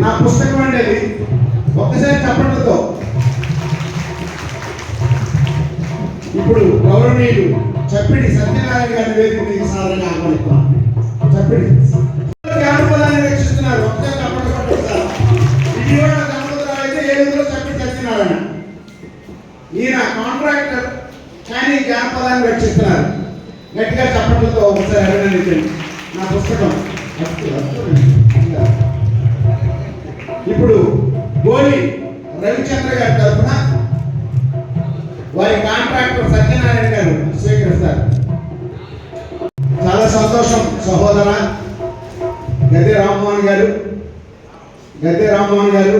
నా పుస్తకం అండి అది. ఒక్కసారి చప్పట్లతో ఇప్పుడు గౌరవనీయులు చప్పిడి సత్యనారాయణ గారి వేదిక మీద సాధారణంగా ఆహ్వానిస్తున్నాం చప్పిడి. జానపదాన్ని రక్షిస్తున్నారు ఒక్కసారి చప్పట్లు కొట్టండి సార్. విజయవాడ జానపదాలు అయితే ఏలూరులో చప్పిడి సత్యనారాయణ. ఈయన కాంట్రాక్టర్ కానీ జానపదాన్ని రక్షిస్తున్నారు గట్టిగా చప్పట్లతో ఒకసారి అభినందించండి. నా పుస్తకం. ఇప్పుడు గోలి రవిచంద్ర గారి తరఫున వారి కాంట్రాక్టర్ సత్యనారాయణ గారు స్వీకరిస్తారు. చాలా సంతోషం సహోదర గద్దె రామ్మోహన్ గారు గద్దె రామ్మోహన్ గారు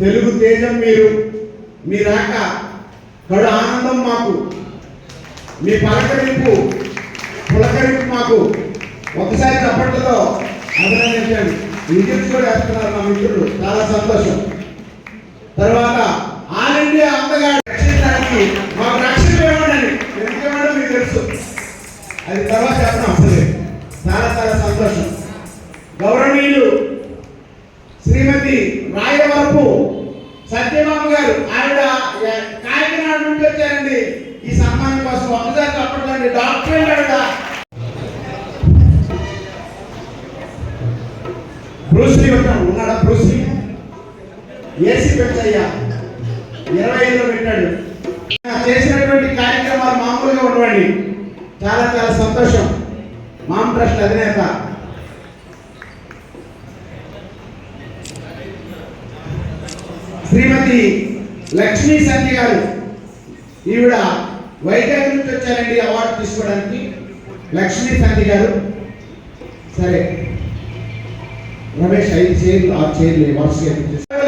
తెలుగు తేజం మీరు మీ రాక కడు ఆనందం మాకు మీ పలకరింపు పులకరింపు మాకు. ఒకసారి చప్పట్లతో అభినందించండి. విజిట్స్ కూడా వేస్తున్నారు మా మిత్రులు. చాలా సంతోషం. తర్వాత ఆల్ ఇండియా అందగాడు రక్షించడానికి మాకు రక్షణ ఇవ్వండి. ఎందుకు ఇవ్వడం మీకు తెలుసు. అది తర్వాత చెప్పడం అసలే. చాలా చాలా సంతోషం. గౌరవనీయులు శ్రీమతి రాయవరపు సత్యమామ గారు ఆవిడ కాకినాడ నుండి వచ్చారండి. ఈ సన్మానం కోసం ఒకసారి తప్పట్లండి డాక్టర్ ఆవిడ బ్రూస్లీ ఉన్నాడు ఉన్నాడా? బ్రూస్లీ ఏసీ పెంచయ్యా ఇరవై ఐదులో పెట్టాడు. చేసినటువంటి కార్యక్రమాలు మామూలుగా ఉండవండి. చాలా చాలా సంతోషం. మామ్ ట్రస్ట్ అధినేత. శ్రీమతి లక్ష్మీ సంధ్య గారు ఈవిడ వైజాగ్ నుంచి వచ్చారండి అవార్డు తీసుకోవడానికి. లక్ష్మీ సంధ్య గారు. సరే. రమేష్ ఐదు చైర్లు ఆరు చైర్లు వరుసగా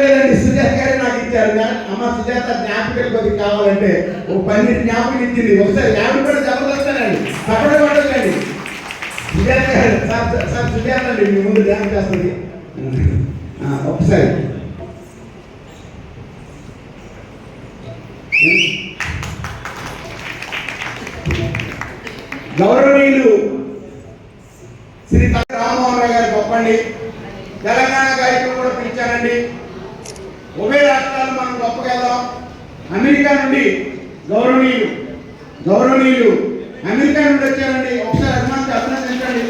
లేదండి సుజాత గారే నాకు ఇచ్చారు. అమ్మ సుజాత జ్ఞాపకాలు కొద్దిగా కావాలంటే ఓ పన్నెండు జ్ఞాపకం ఇచ్చింది. ఒకసారి యాభై కూడా జబర్దస్తానండి. తప్పడం పడదండి సుజాత గారు సార్ సార్ సుజాత అండి మీ ముందు డ్యాన్స్ చేస్తుంది. ఒకసారి గౌరవనీయులు శ్రీ రామమోహన్ రావు గారు గొప్పండి పిలిచారండి ఉభయ రాష్ట్రాలు మనం గొప్పగెళ్దాం అమెరికా నుండి గౌరవనీయులు గౌరవనీయులు అమెరికా నుండి వచ్చారండి. ఒకసారి అభిమానికి అభినందించండి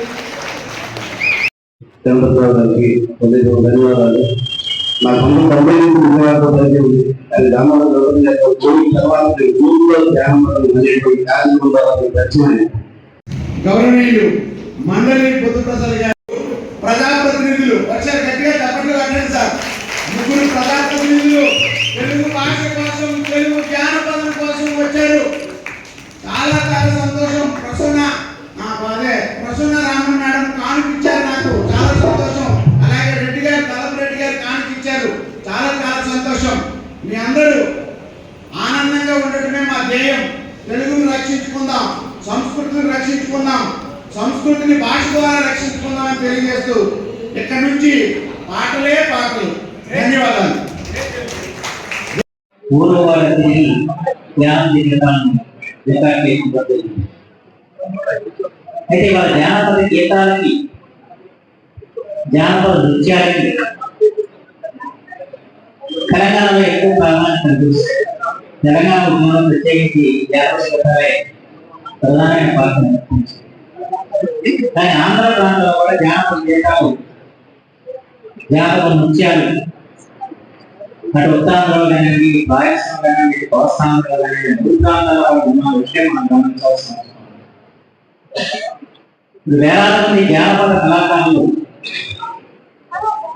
ధన్యవాదాలు. నా సొంత తొంభై ఎనిమిది విజయవాడలో జరిగింది అది రామారావు యొక్క కోవిడ్ తర్వాత ఊళ్ళో ధ్యానం అనేటువంటి గౌరవనీయులు మండలి బుద్ధప్రసాద్ గారు ప్రజాప్రతినిధులు ఒకసారి గట్టిగా తప్పట్లు కట్టండి సార్ ముగ్గురు ప్రజాప్రతినిధులు తెలుగు భాష కోసం తెలుగు జ్ఞానపదం కోసం వచ్చారు చాలా చాలా సంతోషం ప్రసన్న నా అదే ప్రసన్న రామన్ మేడం కానిపించారు నాకు చాలా సంతోషం అలాగే రెడ్డి గారు తలపు రెడ్డి గారు కానిపించారు చాలా చాలా సంతోషం మీ అందరూ ఆనందంగా ఉండటమే మా ధ్యేయం తెలుగును రక్షించుకుందాం సంస్కృతిని రక్షించుకుందాం సంస్కృతిని భాష ద్వారా రక్షించుకుందాం అని తెలియజేస్తూ ఇక్కడి నుంచి పాటలే పాటలు ధన్యవాదాలు ఊరు వాళ్ళ తిరిగి ధ్యానం చేయడానికి రికార్డ్ చేయబడుతుంది అయితే వాళ్ళ జానపద గీతాలకి జానపద నృత్యాలకి తెలంగాణలో ఎక్కువ ప్రాధాన్యత కనిపిస్తుంది తెలంగాణ ఉద్యమంలో ప్రత్యేకించి జానపదే ప్రధానమైన పాత్ర కానీ ఆంధ్ర ప్రాంతంలో కూడా జానపద గీతాలు జానపద నృత్యాలు అటు ఉత్తరాంధ్రలో కానివ్వండి రాయలసీమ కానివ్వండి కోస్తాంధ్రలో కానివ్వండి మూడు ఉన్న విషయం మనం గమనించాల్సిన వేలాది మంది జానపద కళాకారులు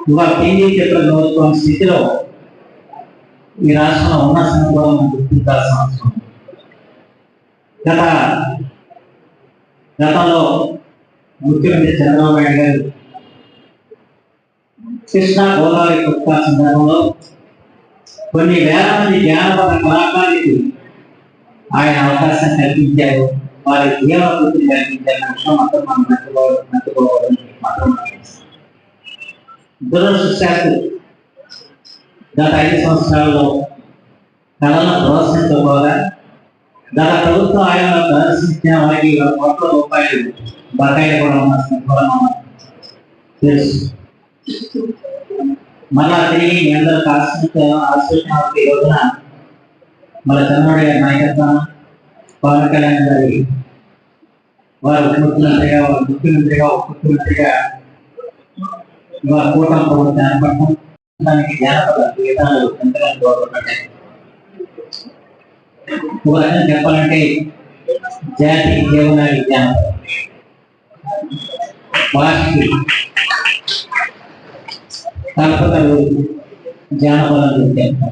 ఇవాళ హిందీ చిత్ర ప్రభుత్వం స్థితిలో ఈ రాష్ట్రంలో ఉన్న సంగతి మనం గుర్తించాల్సిన అవసరం గత గతంలో ముఖ్యమంత్రి చంద్రబాబు నాయుడు గారు కృష్ణా గోదావరి పుస్తకాల సందర్భంలో కొన్ని వేల మంది జానపద కళాకారులకు ఆయన అవకాశం కల్పించారు వారి జీవన వృత్తిని కల్పించారు అనే విషయం మాత్రం మనం నట్టుకోవాలి నట్టుకోవాలని మాత్రం దురదృష్టశాత్తు గత ఐదు సంవత్సరాల్లో కళలను ప్రోత్సహించకపోగా గత ప్రభుత్వం ఆయన ప్రదర్శించిన వారికి కోట్ల రూపాయలు బకాయిలు కూడా ఉన్న సంగతి కూడా మనం తెలుసు మళ్ళా తిరిగి మీ ఈ రోజున మన చంద్రబాబు నాయకత్వం పవన్ కళ్యాణ్ గారి వారు ముఖ్యమంత్రిగా వారు ముఖ్యమంత్రిగా ఉప వారు కూటమి ప్రభుత్వం ఏర్పడటం దానికి జానపద గీతాలు ఎంతగా దోహదపడ్డాయి ఒక చెప్పాలంటే జాతి జీవనాడి జానపదం భాషకి కల్పతలు జానపదాలు చెప్తాం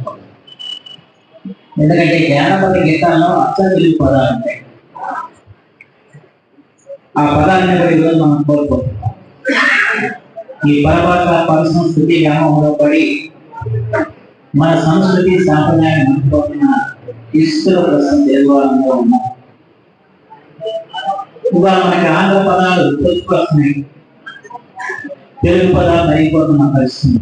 ఎందుకంటే జానపద గీతాల్లో అర్థం పదాలు ఉంటాయి ఆ పదాలను కూడా ఈరోజు మనం కోల్పోతున్నాం ఈ పరభాష పరిసంస్కృతి వ్యామోహంలో పడి మన సంస్కృతి సాంప్రదాయం మర్చిపోతున్న ఇస్తుల ప్రశ్న తెలుగులో ఉన్నాం. ఇవాళ మనకి ఆంధ్ర పదాలు తెలుసుకొస్తున్నాయి తెలుగు పదాలు అయిపోతున్న పరిస్థితి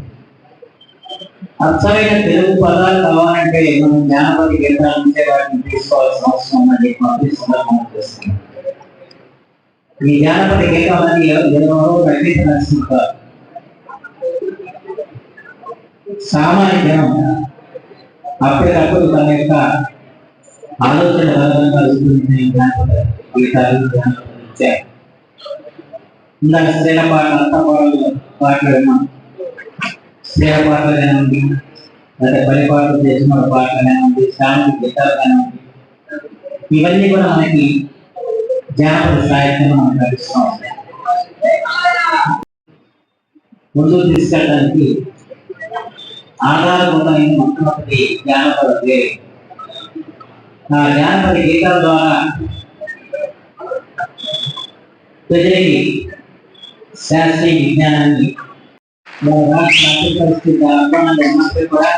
అచ్చమైన తెలుగు పదాలు కావాలంటే మనం జ్ఞానపతి గీతాల నుంచే వాటిని తీసుకోవాల్సిన అవసరం ఉందని మాకు ఈ సందర్భంగా తెలుస్తుంది ఈ జానపద గీతాలని ఎవరో రచయిత నరసింహారు సామాన్య జనం అప్పటికప్పుడు తన యొక్క ఆలోచన బలంగా రూపొందించిన జ్ఞానపద గీతాలు జానపద ఇందాక స్త్రీల పాటలు అంత పాటలు పాటలు స్త్రీల పాటలు కానివ్వండి లేదా పని పాటలు చేసిన వాళ్ళ పాటలు కానివ్వండి సాంఘిక గీతాలు కానివ్వండి ఇవన్నీ కూడా మనకి జానపద సాహిత్యం మనం కలుస్తూ ఉంటాయి. ముందుకు తీసుకెళ్ళడానికి ఆధారభూతమైన మొట్టమొదటి జానపద పేరు. ఆ జానపద గీతాల ద్వారా ప్రజలకి శాస్త్రీయ విజ్ఞానాన్ని మన రాష్ట్ర ఆర్థిక పరిస్థితి అధ్వానంగా ఉన్నప్పటికీ కూడా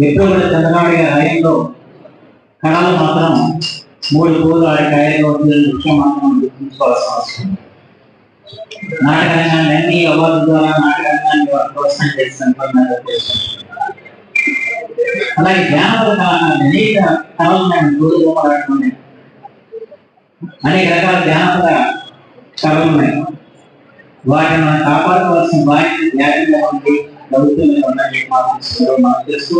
ఎప్పుడు కూడా చంద్రబాబు గారి హయాంలో కళలు మాత్రం మూడు పూలు ఆడి కాయలు ముఖ్యం మాత్రం గుర్తుంచుకోవాల్సిన అవసరం ఉంది. నాటక రంగాన్ని అన్ని అవార్డు ద్వారా నాటక రంగాన్ని వారు ప్రోత్సాహం చేస్తున్నారు అలాగే జానపద కళ- అనేక కళలు ఉన్నాయి పూలు బొమ్మలు ఉన్నాయి అనేక రకాల జానపద కళలు ఉన్నాయి వాటిని మనం కాపాడుకోవాల్సిన బాధ్యత జాగ్రత్తగా ఉంది ప్రభుత్వం మీద ఉందని మాకు తెలుసు. మాకు తెలుసు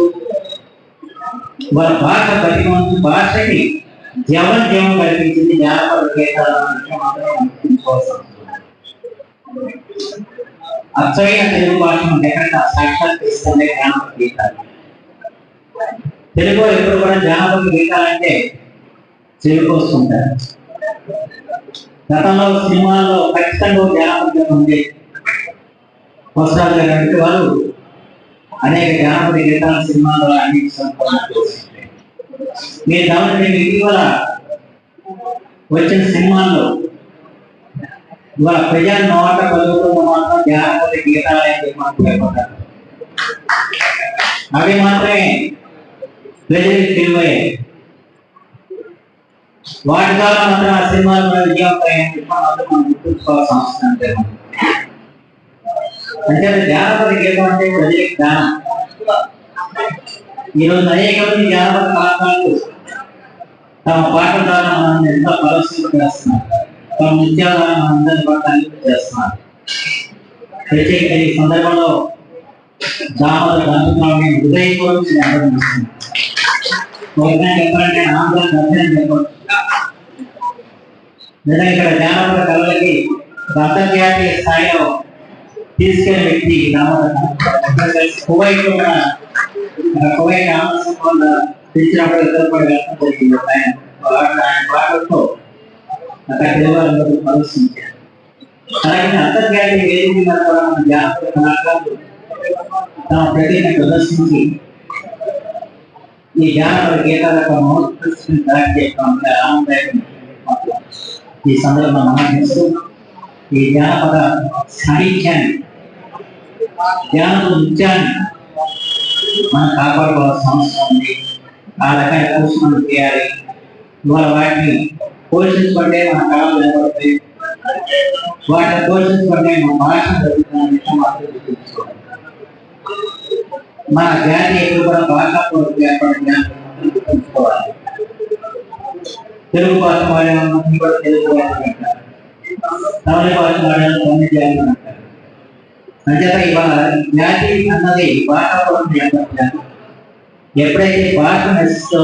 వారి భాష బతికి భాషకి జీవన జీవం కల్పించింది జానపద గీతాల విషయం మాత్రం మనం గుర్తుంచుకోవాల్సిన అవసరం ఉంది. అచ్చమైన తెలుగు భాషను ఎక్కడ సాక్షాత్కరిస్తుంది జానపద గీతాలు తెలుగు ఎప్పుడు కూడా జానపద గీతాలంటే చెవికొస్తుంటారు గతంలో సినిమాల్లో ఖచ్చితంగా జానపద్యం ఉంది వస్త్రాలు గారు వారు అనేక జానపద గీతాల సినిమాల్లో అనేక సందర్భాలు చేస్తుంటారు. మీరు గమనించండి ఇటీవల వచ్చిన సినిమాల్లో ఇవాళ ప్రజా నోట పలుకుతున్న మాత్రం జానపద గీతాలే అని అవి మాత్రమే ప్రజలకు తెలివయ్యాయి వాటి ద్వారా మాత్రం ఆ సినిమాలు మన విజయవంతమైన మాత్రం మనం గుర్తుంచుకోవాల్సిన అవసరం అంటే జానపద గీతం అంటే ప్రజలకు దానం ఈరోజు అనేక మంది జానపద పాఠాలు తమ పాటల ద్వారా మనం ఎంతో పరిస్థితులు చేస్తున్నారు. తమ నృత్యాల ద్వారా మనందరి పాఠాలు చేస్తున్నారు. ప్రత్యేకంగా ఈ సందర్భంలో దామోదర దంపతులని హృదయపూర్వక అభినందిస్తున్నాను ఒక చెప్పాలంటే ఆంధ్ర దర్శనం చెప్పవచ్చు నిజంగా ఇక్కడ జానపద కళలకి ఒక అంతర్జాతీయ స్థాయిలో తీసుకెళ్ళిన వ్యక్తి దామోదర కువైట్ కూడా ఆ కువైట్ ఆంధ్ర తెచ్చినప్పుడు ఇద్దరు కూడా వెళ్ళడం జరిగింది ఆయన వాడు ఆయన పాటలతో అక్కడ దేవాలయంలో ప్రదర్శించారు అలాగే అంతర్జాతీయ వేదిక మీద కూడా మన జానపద కళాకారులు తమ ప్రతిభను ప్రదర్శించి ఈ జానపద గీతాల యొక్క మౌలిక తయారు చేయడం ఆనందదాయకం ఈ సందర్భంగా మనం చేస్తూ ఈ జానపద సాహిత్యాన్ని జానపద నృత్యాన్ని మనం కాపాడుకోవాల్సిన అవసరం ఉంది ఆ రకాల పోషణలు చేయాలి ఇవాళ వాటిని పోషించుకుంటే మన కళలు నిలబడతాయి వాటిని పోషించుకుంటే మన భాష జరుగుతున్న విషయం మాత్రం గుర్తుంచుకోవాలి మన జాతి ఎప్పుడు కూడా భాషాపూర్వక ఏర్పడిన గుర్తుంచుకోవాలి తెలుగు భాష వాడేవాళ్ళని కూడా తెలుగు భాష తమిళ భాష వాడేవాళ్ళని తమిళ జాతి అంటారు అంచేత ఇవాళ జాతి అన్నది వాతావరణం ఎప్పుడైతే భాష నశిస్తో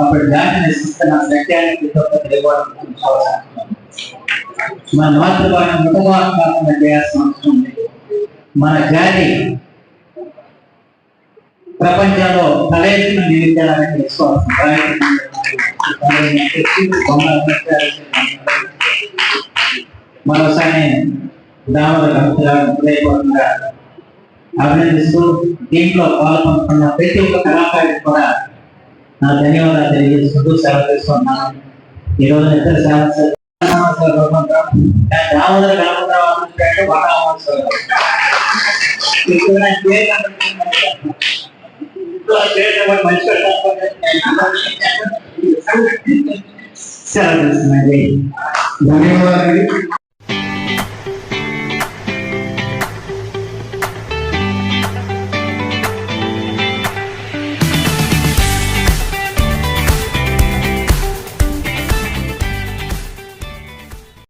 అప్పుడు జాతి నశిస్తున్న సత్యానికి గొప్ప మన మాతృభాష మృతభాష చేయాల్సిన అవసరం ఉంది. మన జాతి ప్రపంచంలో తలెత్తున నిలిచాలని విశ్వాసం మరోసారి దామల హృదయపూర్వకంగా అభినందిస్తూ దీంట్లో పాల్గొంటున్న ప్రతి ఒక్క కళాకారుడికి కూడా నా ధన్యవాదాలు తెలియజేసుకుంటూ సెలవు తీసుకున్నాను ఈ రోజు ఇద్దరు సేవ దామోదర గణపతిరావు అన్నట్టు బాగా అవసరం. ఇప్పుడు నా పేరు కనపడుతుంది. ఇంట్లో పేరు కనపడి మంచి సెలవు తీసుకున్నాను ధన్యవాదాలు